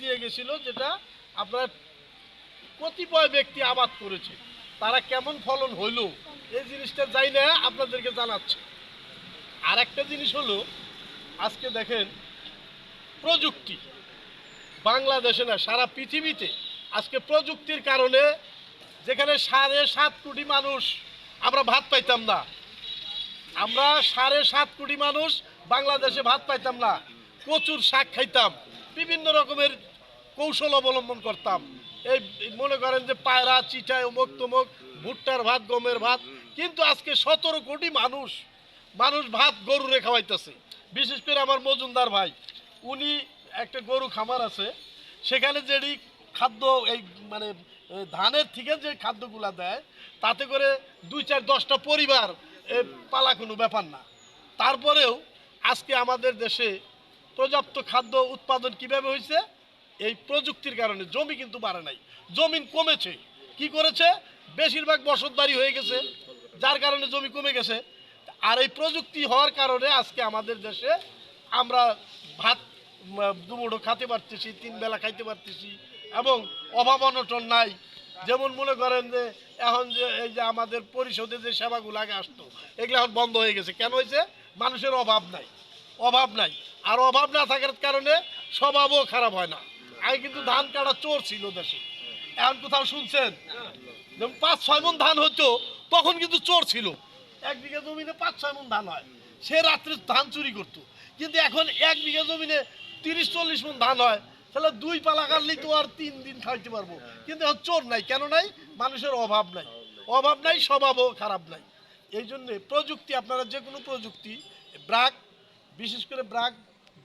দিয়ে গেছিল যেটা আপনার কতিপয় ব্যক্তি আবাদ করেছে। তারা কেমন ফলন হইল, এই জিনিসটা যাই না আপনাদেরকে জানাচ্ছে। আর একটা জিনিস হলো, আজকে দেখেন প্রযুক্তি। বাংলাদেশে না, সারা পৃথিবীতে আজকে প্রযুক্তির কারণে যেখানে সাড়ে সাত কোটি মানুষ, আমরা ভাত পাইতাম না। আমরা সাড়ে সাত কোটি মানুষ বাংলাদেশে ভাত পাইতাম না। প্রচুর শাক খাইতাম। বিভিন্ন রকমের কৌশল অবলম্বন করতাম। এই মনে করেন যে পায়রা চিটায় অমুক তমুক, ভুট্টার ভাত, গমের ভাত। কিন্তু আজকে সতেরো কোটি মানুষ মানুষ ভাত গরু গরুরে খাওয়াইতেছে। বিশেষ করে আমার মজুমদার ভাই, উনি একটা গরু খামার আছে। সেখানে যেটি খাদ্য, এই মানে ধানের থেকে যে খাদ্যগুলা দেয়, তাতে করে দুই চার দশটা পরিবার পালা কোনো ব্যাপার না। তারপরেও আজকে আমাদের দেশে পর্যাপ্ত খাদ্য উৎপাদন কীভাবে হয়েছে? এই প্রযুক্তির কারণে জমি কিন্তু বাড়ে নাই। জমিন কমেছে। কি করেছে? বেশিরভাগ বসতবাড়ি হয়ে গেছে, যার কারণে জমি কমে গেছে। আর এই প্রযুক্তি হওয়ার কারণে আজকে আমাদের দেশে আমরা ভাত দুমুঠো খেতে পারতেছি, তিন বেলা খাইতে পারতেছি এবং অভাব অনটন নাই। যেমন মনে করেন যে, এখন যে, এই যে আমাদের পরিষদে যে সেবাগুলো আগে আসতো, এগুলো এখন বন্ধ হয়ে গেছে। কেন হয়েছে? মানুষের অভাব নাই। অভাব নাই। আর অভাব না থাকার কারণে স্বভাবও খারাপ হয় না। আগে কিন্তু ধান কাটা চোর ছিল দেশে। এখন কোথাও শুনছেন? যেমন পাঁচ, ছয় মন ধান হতো, তখন কিন্তু চোর ছিল। এক বিঘা জমিনে পাঁচ, ছয় মন ধান হয়। সে রাত্রে ধান চুরি করতো। কিন্তু এখন এক বিঘা জমিনে তিরিশ, চল্লিশ মন ধান হয়। তাহলে দুই পালা কাটলেই তো আর তিন দিন খাইতে পারব। কিন্তু এখন চোর নাই। কেন নাই? মানুষের অভাব নাই। অভাব নাই, স্বভাবও খারাপ নাই। এই জন্যে প্রযুক্তি, আপনারা যে কোনো প্রযুক্তি, ব্রাক, বিশেষ করে ব্রাক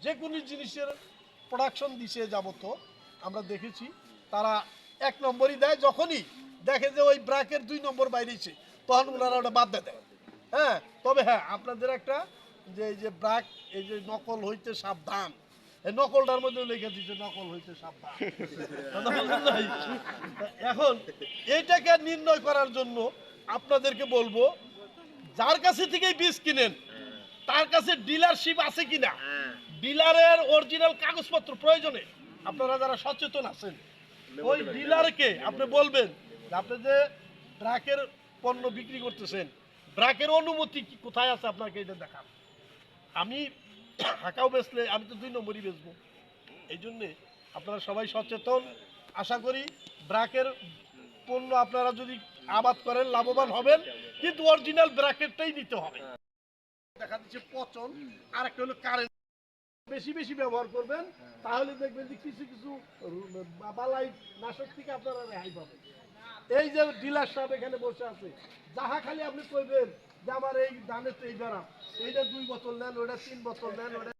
যে কোনো জিনিসের প্রোডাকশন দিছে যাবত, আমরা দেখেছি, তারা এক নম্বরই দেয়, যখনই দেখে যে ওই ব্রাকের দুই নম্বর বাইরেছে, তখন ওনারা ওটা বাদ দেয় হ্যাঁ তবে হ্যাঁ আপনাদের একটা যে এই যে ব্রাক এই যে নকল হইতে সাবধান। এই নকলটার মধ্যে লিখে দিচ্ছে নকল হইতে সাবধান। এখন এইটাকে নির্ণয় করার জন্য আপনাদেরকে বলব, যার কাছে থেকেই বীজ কিনেন তার কাছে ডিলারশিপ আছে কিনা? ডিলারের অরিজিনাল কাগজপত্র প্রয়োজনে আপনারা যারা সচেতন আছেন ওই ডিলারকে আপনি বলবেন আপনি যে ব্রাকের পণ্য বিক্রি করতেছেন ব্রাকের অনুমতি কি কোথায় আছে আপনাকে এটা দেখান। আমি হাঁকাও বেচলে আমি তো দুই নম্বরই বেচবো। এই জন্যে আপনারা সবাই সচেতন। আশা করি ব্রাকের পণ্য আপনারা যদি আবাদ করেন লাভবান হবেন কিন্তু অরিজিনাল ব্র্যাকেটটাই দিতে হবে। দেখা দিচ্ছে পচন আর একটা হলো কারেন্ট বেশি বেশি ব্যবহার করবেন, তাহলে দেখবেন যে কিছু কিছু বালাই নাশক থেকে আপনারা রেহাই পাবেন। এই যে ডিলার সাহেব এখানে বসে আছে, যাহা খালি আপনি কইবেন যে আমার এই ধানের তো এই বেড়া, এইটা দুই বোতল নেন ওটা তিন বছর নেন ওটা